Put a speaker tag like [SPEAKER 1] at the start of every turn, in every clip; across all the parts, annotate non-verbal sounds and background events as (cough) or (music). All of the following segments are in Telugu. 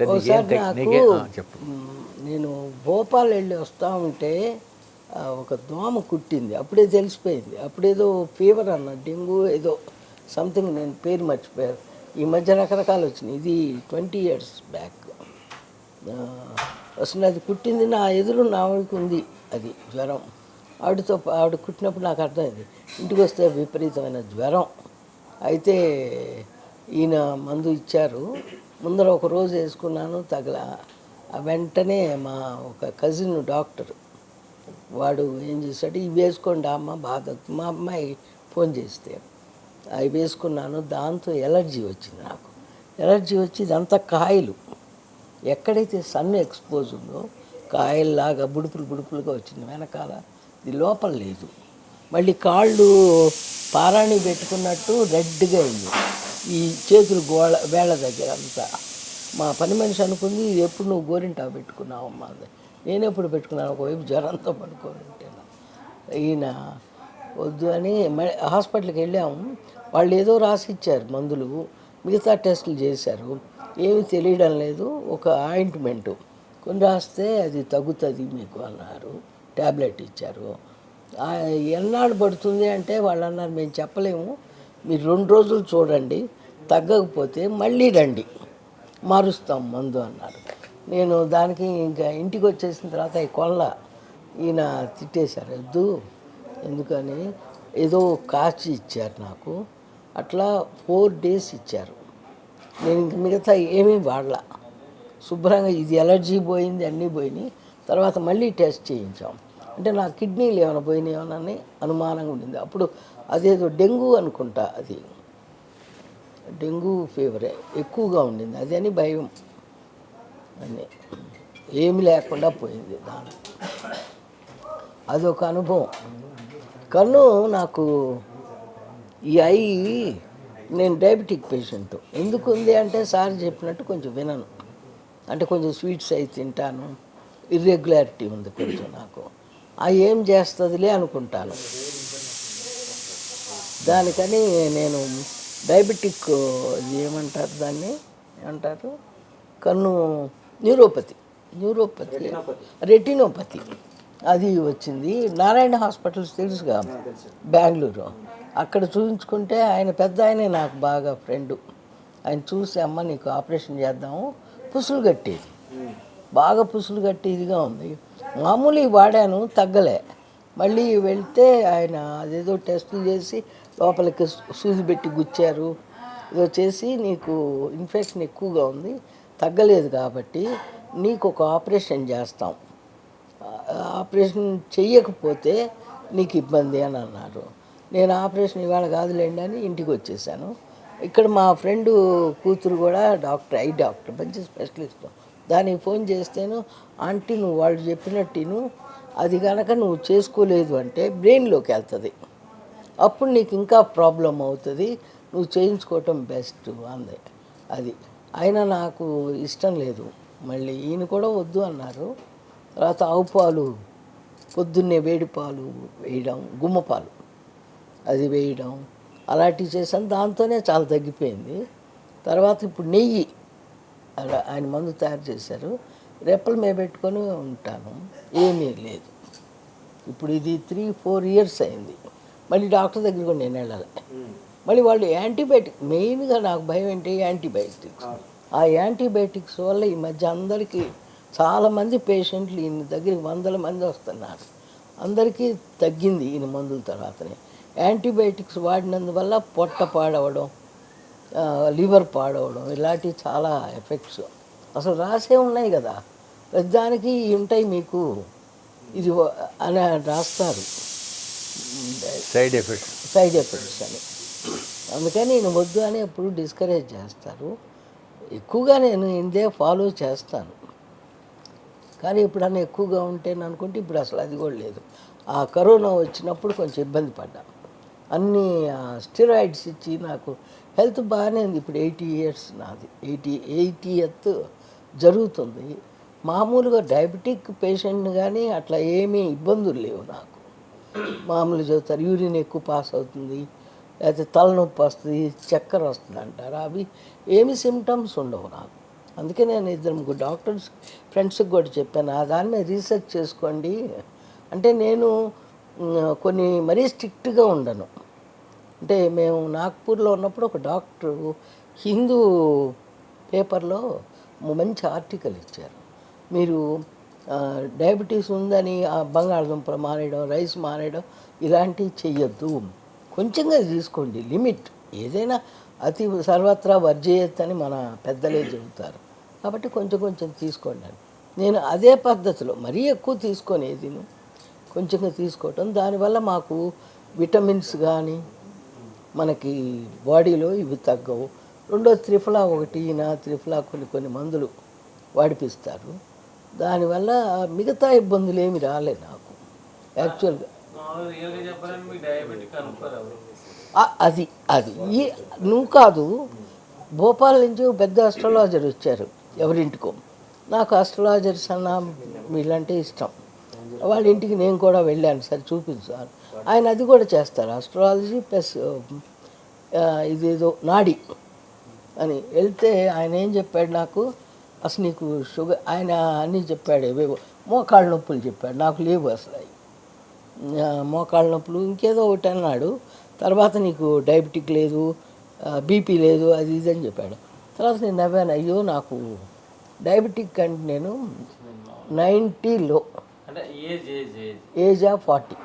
[SPEAKER 1] నీకేం
[SPEAKER 2] ఒకసారి నేను భోపాల్ వెళ్ళి వస్తూ ఉంటే ఒక దోమ కుట్టింది. అప్పుడే తెలిసిపోయింది. అప్పుడేదో ఫీవర్ అన్న డెంగ్యూ ఏదో సంథింగ్ నేను పేరు మర్చిపోయాను ఈ మధ్య రకరకాలు వచ్చినాయి. ఇది ట్వంటీ ఇయర్స్ బ్యాక్. అసలు అది కుట్టింది నా ఎదురు నా ఆవిడకి ఉంది అది జ్వరం. ఆవిడతో ఆవిడ కుట్టినప్పుడు నాకు అర్థమైంది. ఇంటికి వస్తే విపరీతమైన జ్వరం. అయితే ఈయన మందు ఇచ్చారు. ముందర ఒక రోజు వేసుకున్నాను తగల. వెంటనే మా ఒక కజిన్ డాక్టర్ వాడు ఏం చేశాడు ఇవి వేసుకోండి అమ్మ బాధ మా అమ్మాయి ఫోన్ చేస్తే అవి వేసుకున్నాను దాంతో ఎలర్జీ వచ్చింది నాకు. ఎలర్జీ వచ్చి ఇదంతా కాయలు. ఎక్కడైతే సన్ ఎక్స్పోజ్ ఉందో కాయల్లాగా బుడుపులు బుడుపులుగా వచ్చింది వెనకాల ఇది లోపల లేదు. మళ్ళీ కాళ్ళు పారాణి పెట్టుకున్నట్టు రెడ్గా అయింది. ఈ చేతులు గోళ వేళ్ళ దగ్గర అంతా. మా పని మనిషి అనుకుంది ఇది ఎప్పుడు నువ్వు గోరింటా పెట్టుకున్నావమ్మా? అది. నేను ఎప్పుడు పెట్టుకున్నాను? ఒకవైపు జ్వరంతో పడుకొని ఈయన వద్దు అని మ- హాస్పిటల్కి వెళ్ళాము వాళ్ళు ఏదో రాసి ఇచ్చారు మందులు మిగతా టెస్టులు చేశారు. ఏమీ తెలియడం లేదు ఒక ఆయింట్మెంటు. కొన్ని రాస్తే అది తగ్గుతుంది మీకు అన్నారు. ట్యాబ్లెట్ ఇచ్చారు. ఎన్నాడు పడుతుంది అంటే వాళ్ళు అన్నారు మేము చెప్పలేము. మీరు రెండు రోజులు చూడండి. తగ్గకపోతే మళ్ళీ రండి. మారుస్తాం మందు అన్నారు. నేను దానికి ఇంకా ఇంటికి వచ్చేసిన తర్వాత ఈ కొల్ల ఈయన తిట్టేశారు. వద్దు ఎందుకని ఏదో కాచి ఇచ్చారు నాకు. అట్లా ఫోర్ డేస్ ఇచ్చారు. నేను ఇంక మిగతా ఏమీ వాడలా. శుభ్రంగా ఇది ఎలర్జీ పోయింది అన్నీ పోయినాయి. తర్వాత మళ్ళీ టెస్ట్ చేయించాం. అంటే నా కిడ్నీలు ఏమైనా పోయినాయేమోనని అనుమానంగా ఉండింది. అప్పుడు అదేదో డెంగ్యూ అనుకుంటా అది. డెంగ్యూ ఫీవరే ఎక్కువగా ఉండింది. అది అని భయం. అని ఏమి లేకుండా పోయింది దాని. అదొక అనుభవం. కన్ను నాకు ఈ ఐ నేను డయాబెటిక్ పేషెంట్. ఎందుకు ఉంది అంటే సార్ చెప్పినట్టు కొంచెం వినను. అంటే కొంచెం స్వీట్స్ అయి తింటాను. ఇర్రెగ్యులారిటీ ఉంది కొంచెం నాకు. ఆ ఏం చేస్తుందిలే అనుకుంటాను. దానికని నేను డయాబెటిక్ ఏమంటారు దాన్ని? ఏమంటారు? కన్ను న్యూరోపతి. న్యూరోపతి. రెటినోపతి. అది వచ్చింది. నారాయణ హాస్పిటల్స్ తెలుసుగా బెంగళూరు. అక్కడ చూపించుకుంటే ఆయన పెద్ద ఆయనే నాకు బాగా ఫ్రెండు. ఆయన చూసి అమ్మ నీకు ఆపరేషన్ చేద్దాము. పుసులు కట్టేది. బాగా పుసులు కట్టి ఇదిగా ఉంది. మామూలు వాడాను తగ్గలే. మళ్ళీ వెళ్తే ఆయన అదేదో టెస్టులు చేసి లోపలికి సూది పెట్టి గుచ్చారు. ఇది వచ్చేసి నీకు ఇన్ఫెక్షన్ ఎక్కువగా ఉంది తగ్గలేదు కాబట్టి నీకు ఒక ఆపరేషన్ చేస్తాం ఆపరేషన్ చెయ్యకపోతే నీకు ఇబ్బంది అని అన్నారు. నేను ఆపరేషన్ ఇవాళ కాదులేండి అని ఇంటికి వచ్చేసాను. ఇక్కడ మా ఫ్రెండ్ కూతురు కూడా డాక్టర్ ఐ డాక్టర్ మంచి స్పెషలిస్ట్ దానికి ఫోన్ చేస్తేను ఆంటీ నువ్వు వాళ్ళు చెప్పినట్టును అది కనుక నువ్వు చేసుకోలేదు అంటే బ్రెయిన్లోకి వెళ్తుంది. అప్పుడు నీకు ఇంకా ప్రాబ్లం అవుతుంది. నువ్వు చేయించుకోవటం బెస్ట్ అంది. అది. అయినా నాకు ఇష్టం లేదు. మళ్ళీ ఈయన కూడా వద్దు అన్నారు. తర్వాత ఆవు పాలు పొద్దున్నే వేడి పాలు వేయడం గుమ్మపాలు అది వేయడం అలాంటివి చేశాను. దాంతోనే చాలా తగ్గిపోయింది. తర్వాత ఇప్పుడు నెయ్యి అలా ఆయన మందు తయారు చేశారు. రెప్పల మీద పెట్టుకొని ఉంటాను. ఏమీ లేదు. ఇప్పుడు ఇది త్రీ ఫోర్ ఇయర్స్ అయింది. మళ్ళీ డాక్టర్ దగ్గర కూడా నేను వెళ్ళాలి. మళ్ళీ వాళ్ళు యాంటీబయాటిక్ మెయిన్గా నాకు భయం ఏంటి? యాంటీబయాటిక్స్. ఆ. యాంటీబయాటిక్స్ వల్ల ఈ మధ్య అందరికీ చాలామంది పేషెంట్లు ఈయన దగ్గరికి వందల మంది వస్తున్నారు. అందరికీ తగ్గింది ఈయన మందుల తర్వాతనే. యాంటీబయాటిక్స్ వాడినందువల్ల పొట్ట పాడవడం లివర్ పాడవడం ఇలాంటివి చాలా ఎఫెక్ట్స్ అసలు రాసే ఉన్నాయి కదా. ప్రతిదానికి ఉంటాయి మీకు. ఇది అని రాస్తారు.
[SPEAKER 1] సైడ్ ఎఫెక్ట్స్
[SPEAKER 2] సైడ్ ఎఫెక్ట్స్ అని. అందుకని నేను వద్దు అని ఎప్పుడు డిస్కరేజ్ చేస్తారు. ఎక్కువగా నేను ఇందే ఫాలో చేస్తాను. కానీ ఎప్పుడన్నా ఎక్కువగా ఉంటేను అనుకుంటే ఇప్పుడు అసలు అది కూడా లేదు. ఆ కరోనా వచ్చినప్పుడు కొంచెం ఇబ్బంది పడ్డా. అన్ని స్టిరాయిడ్స్ ఇచ్చి నాకు హెల్త్ బాగానే ఉంది. ఇప్పుడు ఎయిటీ ఇయర్స్ నాది. ఎయిటీ ఎయిటీ ఎత్ జరుగుతుంది. మామూలుగా డయాబెటిక్ పేషెంట్ కానీ అట్లా ఏమీ ఇబ్బందులు లేవు నాకు. మామూలు చదువుతారు. యూరిన్ ఎక్కువ పాస్ అవుతుంది. లేకపోతే తలనొప్పి వస్తుంది చక్కెర వస్తుంది అంటారు. అవి ఏమి సిమ్టమ్స్ ఉండవు నాకు. అందుకే నేను ఇద్దరు ముగ్గురు డాక్టర్స్ ఫ్రెండ్స్కి కూడా చెప్పాను. ఆ దాన్ని రీసెర్చ్ చేసుకోండి. అంటే నేను కొన్ని మరీ స్ట్రిక్ట్గా ఉండను. అంటే మేము నాగ్పూర్లో ఉన్నప్పుడు ఒక డాక్టరు హిందూ పేపర్లో మంచి ఆర్టికల్ ఇచ్చారు. మీరు డయాబెటీస్ ఉందని ఆ బంగాళదుంపలు మానేయడం రైస్ మానేయడం ఇలాంటివి చెయ్యొద్దు. కొంచెంగా తీసుకోండి. లిమిట్. ఏదైనా అతి సర్వత్రా వర్జేయత్ మన పెద్దలే చెబుతారు. కాబట్టి కొంచెం కొంచెం తీసుకోండి అని. నేను అదే పద్ధతిలో మరీ ఎక్కువ తీసుకునేది కొంచెంగా తీసుకోవటం. దానివల్ల మాకు విటమిన్స్ కానీ మనకి బాడీలో ఇవి తగ్గవు. రెండో త్రిఫలా ఒకటి ఈయన త్రిఫలా కొన్ని కొన్ని మందులు వాడిపిస్తారు. దానివల్ల మిగతా ఇబ్బందులు ఏమి రాలే నాకు. యాక్చువల్గా అది అది. ఈ నువ్వు కాదు భోపాల్ నుంచి పెద్ద అస్ట్రాలజర్ వచ్చారు ఎవరింటికో. నాకు అస్ట్రాలజర్స్ అన్న వీళ్ళంటే ఇష్టం. వాళ్ళ ఇంటికి నేను కూడా వెళ్ళాను సరే చూపించాను ఆయన అది కూడా చేస్తారు అస్ట్రాలజీ ప్లస్ ఇదేదో నాడి అని. వెళ్తే ఆయన ఏం చెప్పాడు నాకు అసలు నీకు షుగర్ ఆయన అన్నీ చెప్పాడు ఏవేవో మోకాళ్ళ నొప్పులు చెప్పాడు నాకు లేవు అసలు మోకాళ్ళ నొప్పులు ఇంకేదో ఒకటి అన్నాడు తర్వాత నీకు డయాబెటిక్ లేదు బీపీ లేదు అది ఇది అని చెప్పాడు. తర్వాత నేను నవ్వాను అయ్యో నాకు డయాబెటిక్ అంటే నేను నైంటీలో
[SPEAKER 3] ఏజ్
[SPEAKER 2] ఆఫ్ ఫార్టీ.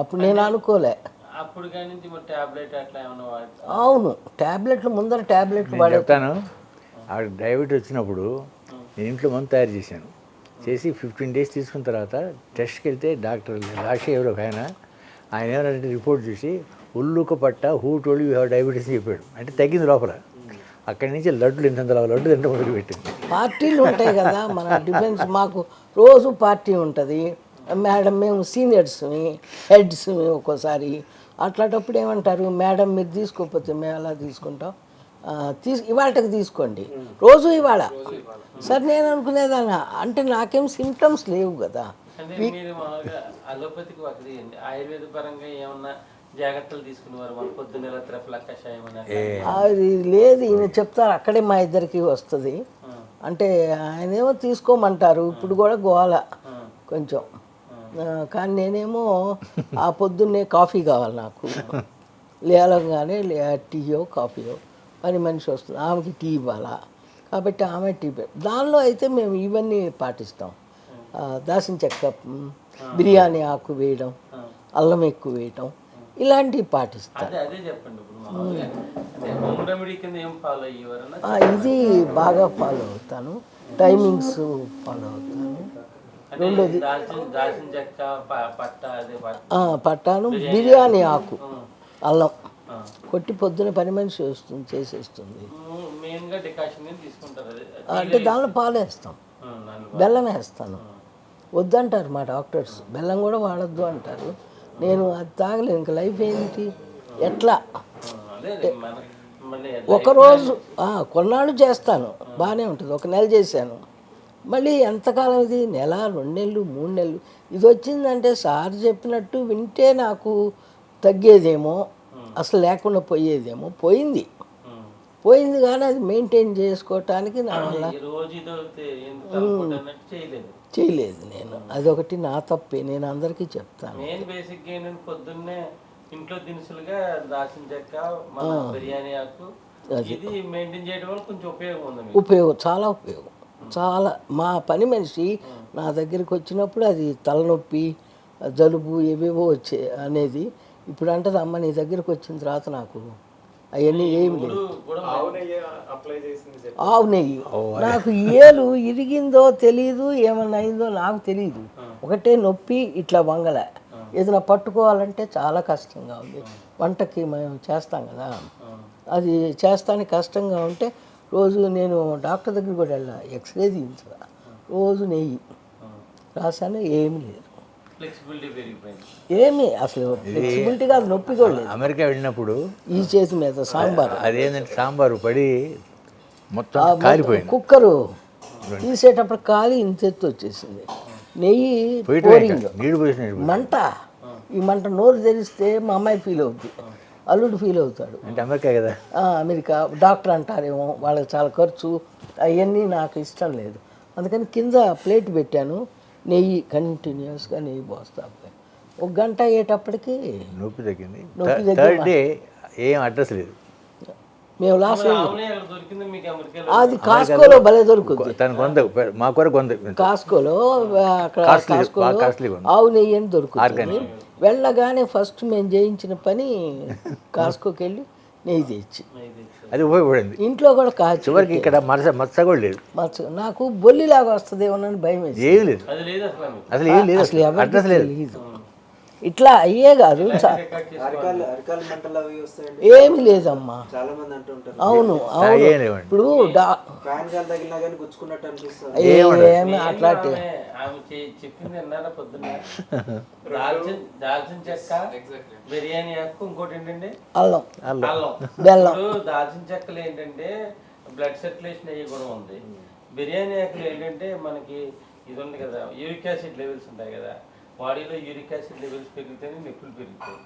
[SPEAKER 2] అప్పుడు నేను అనుకోలే.
[SPEAKER 3] అప్పుడు టాబ్లెట్ అట్లా ఏమైనా
[SPEAKER 2] అవును. ట్యాబ్లెట్లు ముందర ట్యాబ్లెట్లు
[SPEAKER 1] నేను
[SPEAKER 2] వాడే
[SPEAKER 1] చెప్తాను. ఆవిడ డయాబెటీ వచ్చినప్పుడు నేను ఇంట్లో మందు తయారు చేశాను. చేసి ఫిఫ్టీన్ డేస్ తీసుకున్న తర్వాత టెస్ట్కి వెళ్తే డాక్టర్ రాషి ఎవరో ఒక ఆయన ఆయన ఏమన్నారంటే రిపోర్ట్ చూసి ఉల్లుక పట్ట who told you have diabetes అని చెప్పాడు. అంటే తగ్గింది లోపల. అక్కడి నుంచి లడ్డులు ఇంత లడ్డు తింటే మొదలుపెట్టింది.
[SPEAKER 2] పార్టీలు ఉంటాయి కదా మన డిఫెన్స్ మాకు రోజు పార్టీ ఉంటుంది. మేడం మేము సీనియర్స్ని హెడ్స్ని ఒక్కోసారి అట్లాంటప్పుడు ఏమంటారు మేడం మీరు తీసుకోకపోతే మేము ఎలా తీసుకుంటాం? ఆ, తీసు ఇవాళకి తీసుకోండి. రోజు ఇవాళ. సరే నేను అనుకునేదాన్ని అంటే నాకేం సిమ్టమ్స్ లేవు కదా.
[SPEAKER 3] ఆయుర్వేద పరంగా ఏమన్నా జాగ్రత్తలు తీసుకునేవారు.
[SPEAKER 2] అది లేదు ఈయన చెప్తారు అక్కడే మా ఇద్దరికి వస్తుంది. అంటే ఆయనేమో తీసుకోమంటారు ఇప్పుడు కూడా గోల
[SPEAKER 3] ఆ,
[SPEAKER 2] కొంచెం. కానీ నేనేమో ఆ పొద్దున్నే కాఫీ కావాలి నాకు. లేలంగానే లే టీయో కాఫీయో పని మనిషి వస్తుంది. ఆమెకి టీ ఇవ్వాలా? కాబట్టి ఆమె టీ దానిలో అయితే మేము ఇవన్నీ పాటిస్తాం. దాసిన చెక్క బిర్యానీ ఆకు వేయడం అల్లం ఎక్కువ వేయటం ఇలాంటివి పాటిస్తాం.
[SPEAKER 3] అదే అదే చెప్పండి ఇప్పుడు మామూలుగా అంటే హోమ్ రెమెడీ కింద ఏం ఫాలో అయ్యేవారన్నా
[SPEAKER 2] ఆ, ఇది బాగా ఫాలో అవుతాను. టైమింగ్స్ ఫాలో అవుతాను. ఆ, పట్టాను బిర్యానీ. ఆకు. అల్లం. కొట్టి పొద్దున పని మనిషి వస్తుంది చేసేస్తుంది. అంటే దానిలో పాలు. వేస్తాం బెల్లం వేస్తాను. వద్దంటారు మా డాక్టర్స్. బెల్లం కూడా వాడద్దు అంటారు. నేను అది తాగలేను ఇంకా లైఫ్ ఏంటి? ఎట్లా? ఒకరోజు కొన్నాళ్ళు చేస్తాను. బాగానే ఉంటుంది. ఒక నెల చేశాను. మళ్ళీ ఎంతకాలం ఇది? నెల రెండు నెలలు మూడు నెలలు. ఇది వచ్చిందంటే సార్ చెప్పినట్టు వింటే నాకు తగ్గేదేమో అసలు లేకుండా పోయేదేమో. పోయింది. పోయింది కానీ అది మెయింటైన్ చేసుకోవటానికి నా వల్ల
[SPEAKER 3] చేయలేదు.
[SPEAKER 2] చేయలేదు నేను. అదొకటి నా తప్పే. నేను అందరికీ చెప్తాను.
[SPEAKER 3] మెయిన్ బేసిక్ ఏంటంటే పొద్దున్నే ఇంట్లో దినుసులుగా దాల్చిన చెక్క బిర్యానీ ఆకు ఇది మెయింటైన్ చేయడం వల్ల కొంచెం ఉపయోగం ఉంది
[SPEAKER 2] ఉపయోగం చాలా ఉపయోగం. చాలా మా పని మనిషి నా దగ్గరికి వచ్చినప్పుడు అది తలనొప్పి జలుబు ఏవేవో వచ్చే అనేది ఇప్పుడు అంటది అమ్మ నీ దగ్గరికి వచ్చిన తర్వాత నాకు అవన్నీ ఏమి లేవు.
[SPEAKER 3] కూడా
[SPEAKER 2] ఆవు నెయ్యి నాకు ఏలు ఇరిగిందో తెలియదు ఏమన్నా అయిందో నాకు తెలియదు ఒకటే నొప్పి ఇట్లా వంగల. ఏదైనా పట్టుకోవాలంటే చాలా కష్టంగా ఉంది. వంటకి మేము చేస్తాం కదా. అది చేస్తానికి కష్టంగా ఉంటే రోజు నేను డాక్టర్ దగ్గరికి కూడా వెళ్ళా. ఎక్స్రే తీయించా రోజు నెయ్యి. రాసాను? ఏమీ లేదు. ఏమీ అసలు ఫ్లెక్సిబిలిటీ కాదు నొప్పి కూడా లేదు.
[SPEAKER 1] అమెరికా వెళ్ళినప్పుడు
[SPEAKER 2] ఈ చేతి మీద సాంబార్.
[SPEAKER 1] అదేంటంటే సాంబారు పడి మొత్తం కాలిపోయింది.
[SPEAKER 2] కుక్కరు తీసేటప్పుడు కాలి ఇంత ఎత్తు వచ్చేసింది. నెయ్యి మంట. ఈ మంట నోరు తెరిస్తే మా అమ్మాయి ఫీల్ అవుద్ది. అల్లుడు ఫీల్ అవుతాడు.
[SPEAKER 1] అంటే అమెరికా కదా?
[SPEAKER 2] ఆ, అమెరికా డాక్టర్ అంటారేమో వాళ్ళకి చాలా ఖర్చు అవన్నీ నాకు ఇష్టం లేదు. అందుకని కింద ప్లేట్ పెట్టాను నెయ్యి కంటిన్యూస్గా నెయ్యి పోస్తా ఒక గంట అయ్యేటప్పటికి
[SPEAKER 1] నొప్పి తగ్గింది.
[SPEAKER 2] నొప్పి తగ్గి
[SPEAKER 1] థర్డ్ డే ఏం అడ్రస్ లేదు.
[SPEAKER 2] మేము లాస్ట్ అది కాస్కోలో భలే దొరుకుతుంది
[SPEAKER 1] తను కొంత మా కొరకు కొంత.
[SPEAKER 2] కాస్కోలో అక్కడ
[SPEAKER 1] ఉంది.
[SPEAKER 2] ఆవు నెయ్యి అని దొరుకుతుంది. వెళ్ళగానే ఫస్ట్ మేము చేయించిన పని కాస్కోకి వెళ్ళి నెయ్యి తెచ్చి.
[SPEAKER 1] అది ఉపయోగపడింది
[SPEAKER 2] ఇంట్లో కూడా కాచి
[SPEAKER 1] చివరికి ఇక్కడ మరస మచ్చ కూడా లేదు.
[SPEAKER 2] మచ్చ నాకు బొల్లిలాగా వస్తుందేమోనని భయం వేసి
[SPEAKER 1] ఏం లేదు.
[SPEAKER 3] అది లేదు అసలు.
[SPEAKER 1] ఏం లేదు.
[SPEAKER 2] అసలు
[SPEAKER 1] అడ్రస్ లేదు.
[SPEAKER 2] ఇట్లా అయ్యే కాదు. ఏమి లేదమ్మా.
[SPEAKER 4] చాలా మంది అంటూ ఉంటారు.
[SPEAKER 2] అవును అవును. ఇప్పుడు ఏమి అట్లాంటి
[SPEAKER 3] దాల్చిన చెక్క బిర్యానీ ఆకు ఇంకోటి ఏంటంటే
[SPEAKER 2] అల్లం.
[SPEAKER 3] అల్లం.
[SPEAKER 2] బెల్లం.
[SPEAKER 3] దాల్చిన చెక్కలు ఏంటంటే బ్లడ్ సర్క్యులేషన్ అయ్యి కూడా ఉంది. బిర్యానీ ఆకులు ఏంటంటే మనకి ఇది ఉంది కదా యూరిక్ యాసిడ్ లెవెల్స్ ఉంటాయి కదా. బాడీలో యూరిక్ యాసిడ్ లెవెల్స్ పెరిగితేనే నొప్పులు పెరుగుతాయి.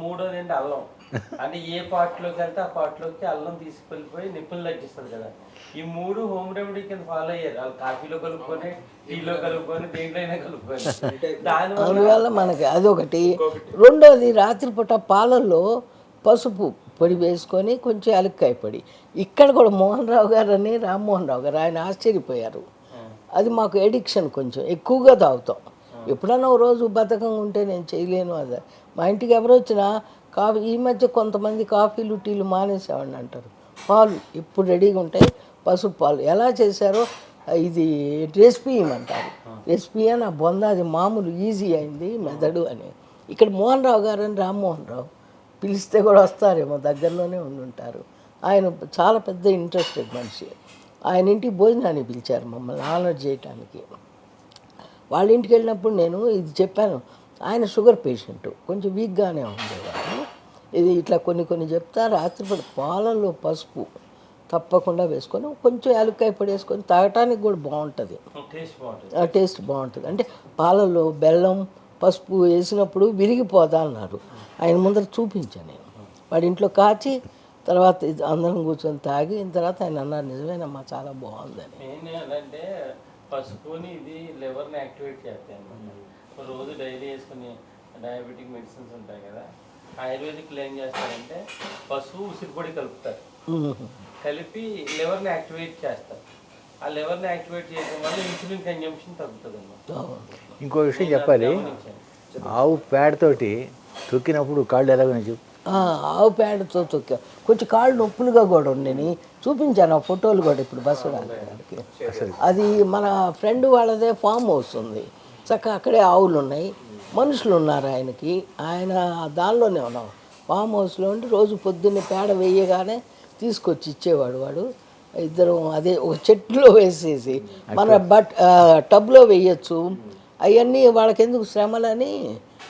[SPEAKER 3] మూడోది ఏంటి అల్లం. (laughs) అంటే ఏ పార్ట్లోకి వెళ్తే ఆ పార్ట్లోకి అల్లం తీసుకెళ్ళిపోయి నొప్పులు తగ్గిస్తుంది కదా. ఈ మూడు హోమ్ రెమెడీ కింద ఫాలో అయ్యారు. వాళ్ళు కాఫీలో కలుపుకొని టీలో కలుపుకొని దేంట్లో అయినా కలుపుకొని. (laughs) దానివల్ల
[SPEAKER 2] అందువల్ల మనకి అదొకటి. రెండోది రాత్రిపూట పాలల్లో పసుపు పొడి వేసుకొని కొంచెం అలక్కాయ పొడి. ఇక్కడ కూడా మోహన్ రావు గారు అని రామ్మోహన్ రావు గారు ఆయన ఆశ్చర్యపోయారు. అది మాకు ఎడిక్షన్ కొంచెం. ఎక్కువగా తాగుతాం. ఎప్పుడన్నా ఓ రోజు బద్ధకంగా ఉంటే నేను చేయలేను అది. మా ఇంటికి ఎవరు వచ్చినా కాఫీ ఈ మధ్య కొంతమంది కాఫీలు టీలు మానేసేవాడిని అంటారు. పాలు ఎప్పుడు రెడీగా ఉంటాయి? పసుపు పాలు. ఎలా చేశారో? ఇది రెసిపీ ఇవ్వమంటారు రెసిపీ అని ఆ బొంద అది మామూలు ఈజీ అయింది మెదడు అని. ఇక్కడ మోహన్ రావు గారు అని రామ్మోహన్ రావు పిలిస్తే కూడా వస్తారేమో దగ్గరలోనే ఉండుంటారు. ఆయన చాలా పెద్ద ఇంట్రెస్టెడ్ మనిషి. ఆయన ఇంటికి భోజనాన్ని పిలిచారు మమ్మల్ని ఆనర్ చేయటానికి. వాళ్ళ ఇంటికి వెళ్ళినప్పుడు నేను ఇది చెప్పాను. ఆయన షుగర్ పేషెంట్. కొంచెం వీక్గానే ఉండేవాడు. ఇది ఇట్లా కొన్ని కొన్ని చెప్తా రాత్రిపూట పాలల్లో పసుపు తప్పకుండా వేసుకొని కొంచెం యాలక్కాయ పొడి వేసుకొని తాగటానికి కూడా బాగుంటుంది.
[SPEAKER 3] టేస్ట్ బాగుంటుంది.
[SPEAKER 2] ఆ టేస్ట్ బాగుంటుంది. అంటే పాలలో బెల్లం పసుపు వేసినప్పుడు విరిగిపోదా అన్నారు. ఆయన ముందర చూపించాను నేను. వాడి ఇంట్లో కాచి తర్వాత ఇది అందరం కూర్చొని తాగి తర్వాత ఆయన అన్నారు నిజమేనమ్మా చాలా బాగుందని.
[SPEAKER 3] పసుపుని ఇది లివర్ని యాక్టివేట్ చేస్తాయి అన్నమాట రోజు డైలీ వేసుకుని డయాబెటిక్ మెడిసిన్స్ ఉంటాయి కదా ఆయుర్వేదిక్ ఏం చేస్తారంటే పసుపు ఉసిరిపొడి కలుపుతారు. కలిపి లివర్ని యాక్టివేట్ చేస్తారు. ఆ లివర్ని యాక్టివేట్ చేయడం వల్ల ఇన్సులిన్ కన్జంప్షన్ తగ్గుతుంది అన్నమాట
[SPEAKER 1] ఇంకో విషయం చెప్పాలి. ఆవు పేడతోటి తొక్కినప్పుడు కాళ్ళు ఎలాగో
[SPEAKER 2] ఆవు పేడతో తొక్కా. కొంచెం కాళ్ళు నొప్పులుగా కూడా ఉండేని చూపించాను ఆ ఫోటోలు కూడా ఇప్పుడు బస్సు రావడానికి. అది మన ఫ్రెండ్ వాళ్ళదే ఫామ్ హౌస్ ఉంది. చక్కగా అక్కడే ఆవులు ఉన్నాయి మనుషులు ఉన్నారు ఆయనకి. ఆయన దానిలోనే ఉన్నాం. ఫామ్ హౌస్లో ఉండి రోజు పొద్దున్నే పేడ వేయగానే తీసుకొచ్చి ఇచ్చేవాడు వాడు. ఇద్దరం అదే ఒక చెట్టులో వేసేసి మన బట్ టబ్లో వేయచ్చు. అవన్నీ వాళ్ళకెందుకు శ్రమలని?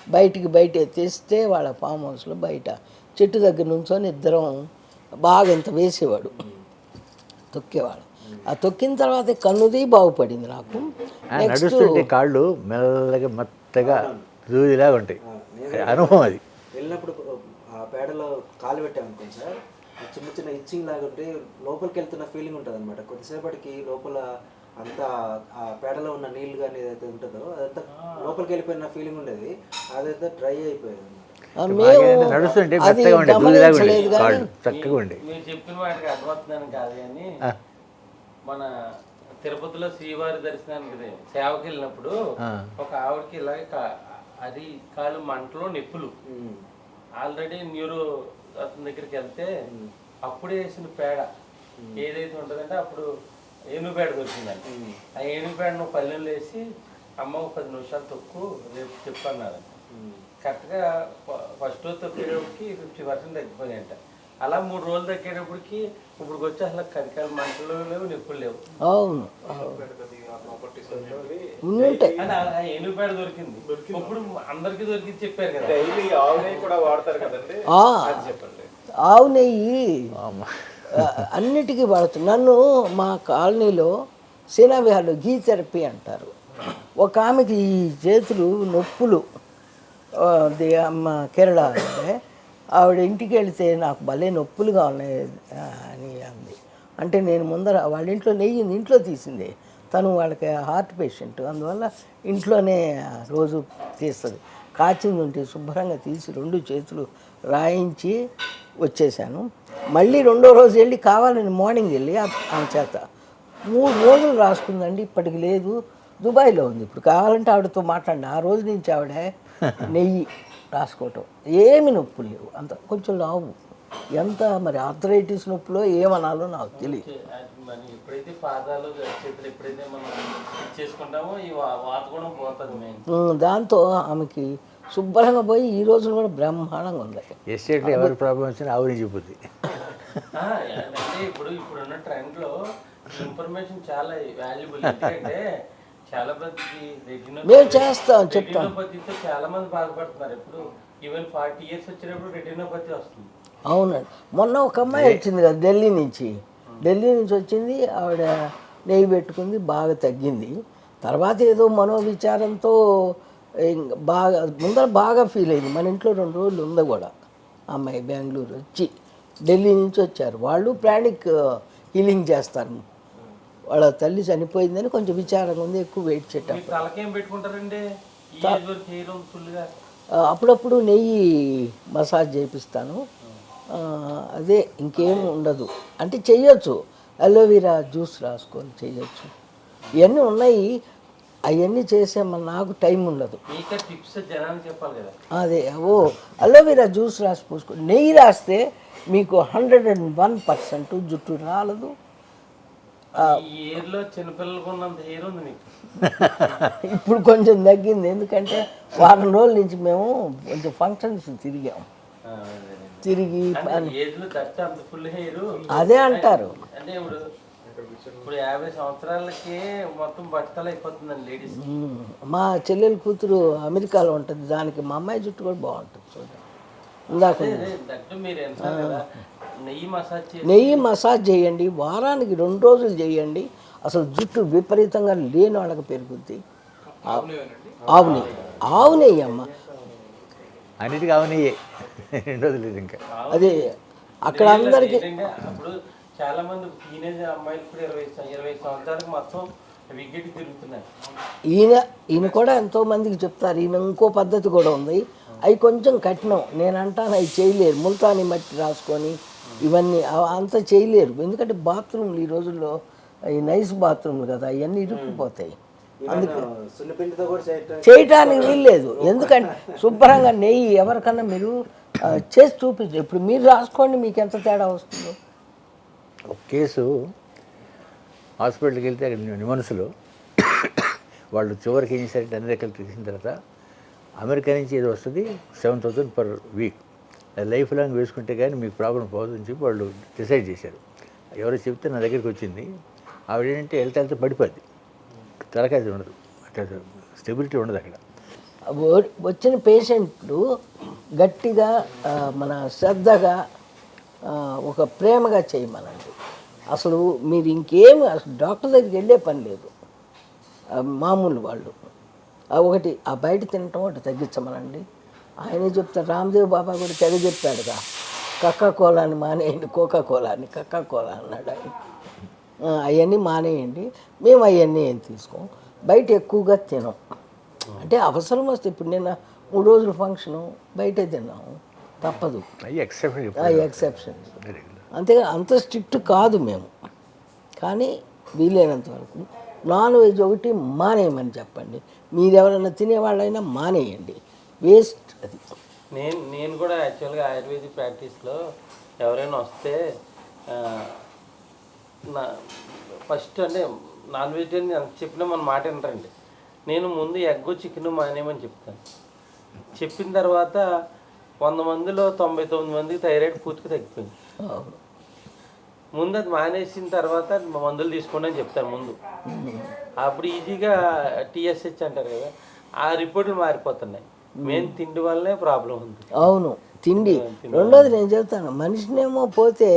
[SPEAKER 2] బయటికి బయట తెస్తే వాళ్ళ ఫామ్ హౌస్లో బయట. చెట్టు దగ్గర నుంచొని ఇద్దరం బాగా ఇంత వేసేవాడు. తొక్కేవాడు ఆ తొక్కిన తర్వాత కన్నుది బాగుపడింది నాకు.
[SPEAKER 1] ఆ, నడుస్తుంటే కాళ్ళు మెల్లగా మెత్తగా దూదిలాగా ఉంటాయి. అనుభవం అది.
[SPEAKER 4] వెళ్ళినప్పుడు ఆ పేడలో కాలు పెట్టామనుకోండి సార్. చిన్న చిన్న ఇచ్చింగ్ లాగా ఉంటే లోపలికి వెళ్తున్న ఫీలింగ్ ఉంటుంది అనమాట కొద్దిసేపటికి లోపల అంతా ఆ పేడలో ఉన్న నీళ్ళు కానీ ఏదైతే ఉంటుందో అదంతా లోపలికి వెళ్ళిపోయిన ఫీలింగ్ ఉండేది. అదైతే డ్రై అయిపోయేది.
[SPEAKER 1] నడుస్తుంటే
[SPEAKER 2] అది
[SPEAKER 1] మెత్తగా ఉండే దూదిలాగా ఉండే.
[SPEAKER 2] గమనించలేదు కానీ
[SPEAKER 1] కాళ్ళు చక్కగా ఉండే.
[SPEAKER 3] మీరు చెప్పిన వాటికి అర్థమవుతుందని కాదు కానీ మన తిరుపతిలో శ్రీవారి దర్శనానికి సేవకి వెళ్ళినప్పుడు. ఒక ఆవిడకి ఇలాగే అది కాళ్ళు మంటలో నొప్పులు. ఆల్రెడీ న్యూరో అతని దగ్గరికి వెళ్తే అప్పుడే వేసిన పేడ. ఏదైతే ఉంటుందంటే అప్పుడు ఏనుగు పేడ దొరికిందండి ఆ ఏనుగు పేడ నువ్వు పల్లెల్లో వేసి అమ్మ ఒక పది నిమిషాలు తొక్కు రేపు చెప్పన్నారు కరెక్ట్గా ఫస్ట్ రోజు తొక్కేటప్పటికి ఫిఫ్టీ పర్సెంట్ తగ్గిపోయాయంట. అలా మూడు రోజులు తగ్గేటప్పటికి ఇప్పుడు వచ్చి అసలు కరికాల మంటలు లేవు నొప్పులు లేవు.
[SPEAKER 2] అవును.
[SPEAKER 3] దొరికింది. ఇప్పుడు అందరికీ దొరికింది చెప్పారు కదా.
[SPEAKER 5] డైలీ ఆవు నెయ్యి కూడా వాడతారు కదండి.
[SPEAKER 2] ఆ,
[SPEAKER 5] చెప్పండి.
[SPEAKER 2] ఆవు నెయ్యి అన్నిటికీ వాడుతుంది నన్ను మా కాలనీలో సినావిహాలు గీ థెరపీ అంటారు. ఒక ఆమెకి ఈ చేతులు నొప్పులు కేరళ అంటే ఆవిడ ఇంటికి వెళితే నాకు భలే నొప్పులుగా ఉన్నాయి అని అంది. అంటే నేను ముందర వాళ్ళ ఇంట్లో నెయ్యి ఇంట్లో తీసింది. తను వాళ్ళకి హార్ట్ పేషెంట్. అందువల్ల ఇంట్లోనే రోజు తీస్తుంది. కాచింది ఉంటే శుభ్రంగా తీసి రెండు చేతులు రాయించి వచ్చేసాను. మళ్ళీ రెండో రోజు వెళ్ళి కావాలని మార్నింగ్ వెళ్ళి ఆ- ఆమె చేత. మూడు రోజులు రాసుకుందండి ఇప్పటికి లేదు. దుబాయ్లో ఉంది. ఇప్పుడు కావాలంటే ఆవిడతో మాట్లాడండి. ఆ రోజు నుంచి ఆవిడ (laughs) నెయ్యి రాసుకోవటం. ఏమి నొప్పులు లేవు. అంత కొంచెం లావు. ఎంత మరి ఆర్థరైటిస్ నొప్పులో ఏమనాలో నాకు తెలియదు
[SPEAKER 3] అది మరి ఎప్పుడైతే పాదాలు చేతులు ఎప్పుడైతే మనం చేసుకుంటామో ఈ వా- వాత కూడా పోతుంది మెయిన్
[SPEAKER 2] ఉమ్, దాంతో ఆమెకి శుభ్రంగా పోయి ఈ రోజున కూడా బ్రహ్మాండంగా ఉంది.
[SPEAKER 1] ఎస్టేట్లో ఎవరి ప్రాబ్లం వచ్చినా ఆవిడ (laughs)
[SPEAKER 3] అంటే ఇప్పుడు ఇప్పుడున్న ట్రెండ్లో ఇన్ఫర్మేషన్ చాలా వాల్యుబుల్ ఎందుకంటే
[SPEAKER 2] మేము చేస్తాం చెప్తాం అవునండి. మొన్న ఒక అమ్మాయి వచ్చింది కదా ఢిల్లీ నుంచి. ఢిల్లీ నుంచి వచ్చింది ఆవిడ నెయ్యి పెట్టుకుంది బాగా తగ్గింది. తర్వాత ఏదో మనోవిచారంతో బాగా ముందర బాగా ఫీల్ అయింది. మన ఇంట్లో రెండు రోజులు ఉంది కూడా. అమ్మాయి బెంగళూరు వచ్చి ఢిల్లీ నుంచి వచ్చారు. వాళ్ళు ప్రాణిక్ హీలింగ్ చేస్తారు. వాళ్ళ తల్లి చనిపోయిందని కొంచెం విచారంగా ఉంది ఎక్కువ వెయిట్ చేయటం అప్పుడప్పుడు నెయ్యి మసాజ్ చేపిస్తాను. అదే ఇంకేం ఉండదు. అంటే చెయ్యొచ్చు. అలోవెరా జ్యూస్ రాసుకొని చెయ్యొచ్చు. ఇవన్నీ ఉన్నాయి. అవన్నీ చేసే మన నాకు టైం ఉండదు. అదే. ఓ అలోవెరా జ్యూస్ రాసి పూసుకో నెయ్యి రాస్తే మీకు హండ్రెడ్ అండ్ వన్ పర్సెంట్ జుట్టు రాలదు. ఇప్పుడు కొంచెం తగ్గింది. ఎందుకంటే వారం రోజుల నుంచి మేము కొంచెం ఫంక్షన్స్ తిరిగాం. తిరిగి అదే అంటారు.
[SPEAKER 3] ఇప్పుడు యాభై సంవత్సరాలకి మొత్తం బట్టలు అయిపోతుందండి లేడీస్.
[SPEAKER 2] మా చెల్లెలు కూతురు అమెరికాలో ఉంటుంది. దానికి మా అమ్మాయి జుట్టు కూడా బాగుంటుంది చూడండి ఇందాక
[SPEAKER 3] మీరు నెయ్యి మసాజ్
[SPEAKER 2] చేయండి వారానికి రెండు రోజులు చేయండి. అసలు జుట్టు విపరీతంగా లేని వాళ్ళకి పెరుగుద్ది. ఆవు నెయ్యి. ఆవు నెయ్యి అమ్మ.
[SPEAKER 1] అన్నిటికీ అవనయ్యే రెండు రోజులు లేదు ఇంకా.
[SPEAKER 2] అదే అక్కడ అందరికీ
[SPEAKER 3] చాలా మంది టీనేజ్ అమ్మాయిలు కూడా ఇరవై ఇరవై సంవత్సరాలకు మొత్తం వికెట్ తిరుగుతున్నాయి
[SPEAKER 2] ఈయన ఈయన కూడా ఎంతో మందికి చెప్తారు. ఈయన ఇంకో పద్ధతి కూడా ఉంది. అవి కొంచెం కఠినం. నేను అంటాను అవి చేయలేరు. ముల్తాని మట్టి రాసుకొని ఇవన్నీ అవ- అంత చేయలేరు. ఎందుకంటే బాత్రూమ్లు ఈ రోజుల్లో ఈ నైస్ బాత్రూమ్లు కదా అవన్నీ ఇరుక్కుపోతాయి. చేయటానికి వీల్లేదు. ఎందుకంటే శుభ్రంగా నెయ్యి ఎవరికన్నా మీరు చేసి చూపించు ఇప్పుడు మీరు రాసుకోండి మీకు ఎంత తేడా వస్తుందో.
[SPEAKER 1] ఒక కేసు హాస్పిటల్కి వెళ్తే అక్కడ నిమనసులో వాళ్ళు చివరికి ఏం చేశారంటే అన్ని రకాలు తీసిన తర్వాత అమెరికా నుంచి ఏదో వస్తుంది seven thousand per week. Life long వేసుకుంటే కానీ మీకు ప్రాబ్లం పోదని చెప్పి వాళ్ళు డిసైడ్ చేశారు. ఎవరో చెప్తే నా దగ్గరికి వచ్చింది. ఆవిడ ఏంటంటే వెళ్తే వెళ్తే పడిపోద్ది. తలకాయ ఉండదు. అట్లా స్టెబిలిటీ ఉండదు అక్కడ.
[SPEAKER 2] వచ్చిన పేషెంట్లు గట్టిగా మన శ్రద్ధగా ఒక ప్రేమగా చేయమనండి. అసలు మీరు ఇంకేమి అసలు డాక్టర్ దగ్గరికి వెళ్ళే పని లేదు. మామూలు వాళ్ళు. ఒకటి ఆ బయట తినటం ఒకటి తగ్గించమనండి. ఆయనే చెప్తారు రామ్దేవ్ బాబా కూడా తెగ చెప్పాడుగా. కక్కా కోలాని మానేయండి కోకా కోలాని కక్కా కోలా అన్నాడు ఆయన. అవన్నీ మానేయండి మేము అవన్నీ ఏం తీసుకోం. బయట ఎక్కువగా తినం. అంటే అవసరం వస్తే ఇప్పుడు నిన్న మూడు రోజుల ఫంక్షను బయటే తిన్నాము. తప్పదు.
[SPEAKER 1] ఎక్సెప్షన్
[SPEAKER 2] అంతేగా అంత స్ట్రిక్ట్ కాదు మేము. కానీ వీలైనంత వరకు నాన్ వెజ్ ఒకటి మానేయమని చెప్పండి. మీరు ఎవరైనా తినేవాళ్ళైనా మానేయండి. వేస్ట్. అది
[SPEAKER 3] నేను నేను కూడా యాక్చువల్గా ఆయుర్వేదిక్ ప్రాక్టీస్లో ఎవరైనా వస్తే నా ఫస్ట్ అంటే నాన్ వెజిటేరియన్ ఎంత చెప్పినా మన మాట వినరండి నేను ముందు ఎగ్ చికెన్ మానేయమని చెప్తాను. చెప్పిన తర్వాత వంద మందిలో తొంభై తొమ్మిది మందికి థైరాయిడ్ పూర్తిగా తగ్గిపోయింది. ముందు అది మానేసిన తర్వాత మందులు తీసుకోండి అని చెప్తాను ముందు. అప్పుడు ఈజీగా టీఎస్హెచ్ అంటారు కదా ఆ రిపోర్ట్లు మారిపోతున్నాయి. మెయిన్ తిండి వల్లనే ప్రాబ్లం ఉంది.
[SPEAKER 2] అవును తిండి. రెండోది నేను చెప్తాను మనిషినేమో పోతే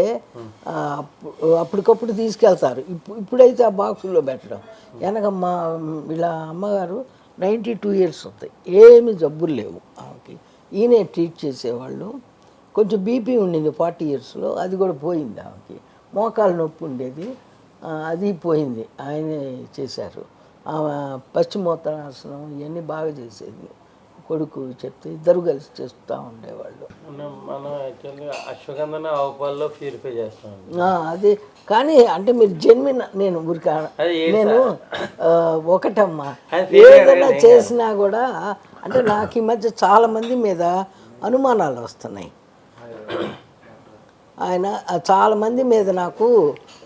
[SPEAKER 2] అప్పటికప్పుడు తీసుకెళ్తారు. ఇప్పుడు ఇప్పుడైతే ఆ బాక్సుల్లో పెట్టడం. వెనక మా వీళ్ళ అమ్మగారు నైంటీ టూ ఇయర్స్ ఉంటాయి ఏమి జబ్బులు లేవు ఆమెకి. ఈయనే ట్రీట్ చేసేవాళ్ళు. కొంచెం బీపీ ఉండింది ఫార్టీ ఇయర్స్లో అది కూడా పోయింది ఆమెకి. మోకాలు నొప్పి ఉండేది. అది పోయింది. ఆయనే చేశారు. ఆమె పశ్చిమోత్తరాసనం ఇవన్నీ బాగా చేసేది. కొడుకు చెప్తే ఇద్దరు కలిసి చేస్తూ ఉండేవాళ్ళు.
[SPEAKER 3] మనం మనం యాక్చువల్గా అశ్వగంధన ఆవు పాలలో ప్యూరిఫై చేస్తాం
[SPEAKER 2] అది కానీ అంటే మీరు జన్మిన నేను ఊరిక నేను ఒకటమ్మా. ఏదైనా చేసినా కూడా అంటే నాకు ఈ మధ్య చాలా మంది మీద అనుమానాలు వస్తున్నాయి. ఆయన ఆ చాలా మంది మీద నాకు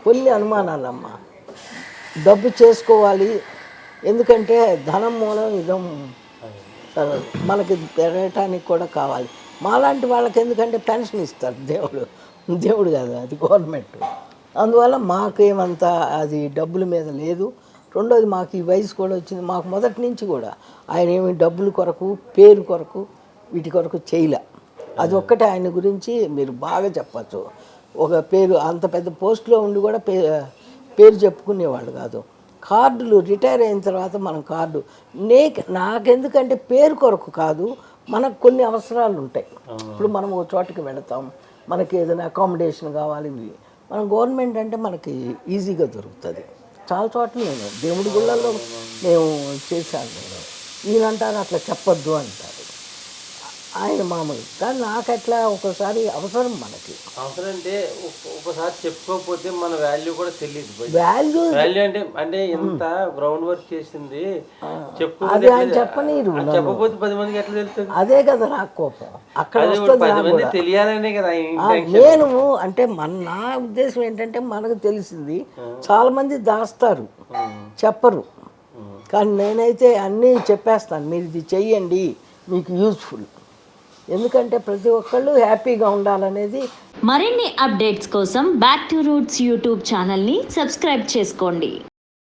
[SPEAKER 2] కొన్ని అనుమానాలమ్మా. డబ్బు చేసుకోవాలి. ఎందుకంటే ధనం మూలం ఇదం మనకి పెరగటానికి కూడా కావాలి. మాలాంటి వాళ్ళకి ఎందుకంటే పెన్షన్ ఇస్తారు దేవుడు. దేవుడు కాదు అది గవర్నమెంట్. అందువల్ల మాకేమంత అది డబ్బుల మీద లేదు. రెండోది మాకు ఈ వయసు కూడా వచ్చింది. మాకు మొదటి నుంచి కూడా ఆయన ఏమి డబ్బుల కొరకు పేరు కొరకు వీటి కొరకు చేయలే. అది ఒక్కటే ఆయన గురించి మీరు బాగా చెప్పచ్చు. ఒక పేరు అంత పెద్ద పోస్ట్లో ఉండి కూడా పే పేరు చెప్పుకునేవాళ్ళు కాదు. కార్డులు రిటైర్ అయిన తర్వాత మనం కార్డు. నే నాకెందుకంటే పేరు కొరకు కాదు మనకు కొన్ని అవసరాలు ఉంటాయి. ఇప్పుడు మనం ఒక చోటకి వెళతాం మనకి ఏదైనా అకామిడేషన్ కావాలి ఇవి మనం గవర్నమెంట్ అంటే మనకి ఈజీగా దొరుకుతుంది. చాలా చోట్ల నేను దేవుడి గుళ్ళల్లో మేము చేశాను నేను. ఈయన అంటారు అట్లా చెప్పొద్దు అంటారు. ఆయన మామూలు. కానీ నాకట్లా ఒకసారి అవసరం మనకి.
[SPEAKER 3] అవసరం అంటే ఒక- ఒకసారి చెప్పుకోకపోతే మన వాల్యూ కూడా తెలియదు
[SPEAKER 2] వాల్యూ
[SPEAKER 3] వాల్యూ అంటే అంటే ఎంత గ్రౌండ్ వర్క్ చేసింది చెప్పుకోకపోతే
[SPEAKER 2] అది ఆయన చెప్పనీరు
[SPEAKER 3] చెప్పకపోతే పది మందికి ఎట్లా తెలుస్తుంది?
[SPEAKER 2] అదే కదా నాకు కోపం. అక్కడ
[SPEAKER 3] పది మంది. తెలియాలనే కదా.
[SPEAKER 2] నేను అంటే మన నా ఉద్దేశం ఏంటంటే మనకు తెలిసింది చాలా మంది దాస్తారు చెప్పరు. కానీ నేనైతే అన్నీ చెప్పేస్తాను. మీరు ఇది చెయ్యండి మీకు యూస్ఫుల్ ఎందుకంటే ప్రతి ఒక్కళ్ళు హ్యాపీగా ఉండాలనేది
[SPEAKER 6] మరిన్ని అప్డేట్స్ కోసం బ్యాక్ టు రూట్స్ యూట్యూబ్ ఛానల్ని సబ్స్క్రైబ్ చేసుకోండి.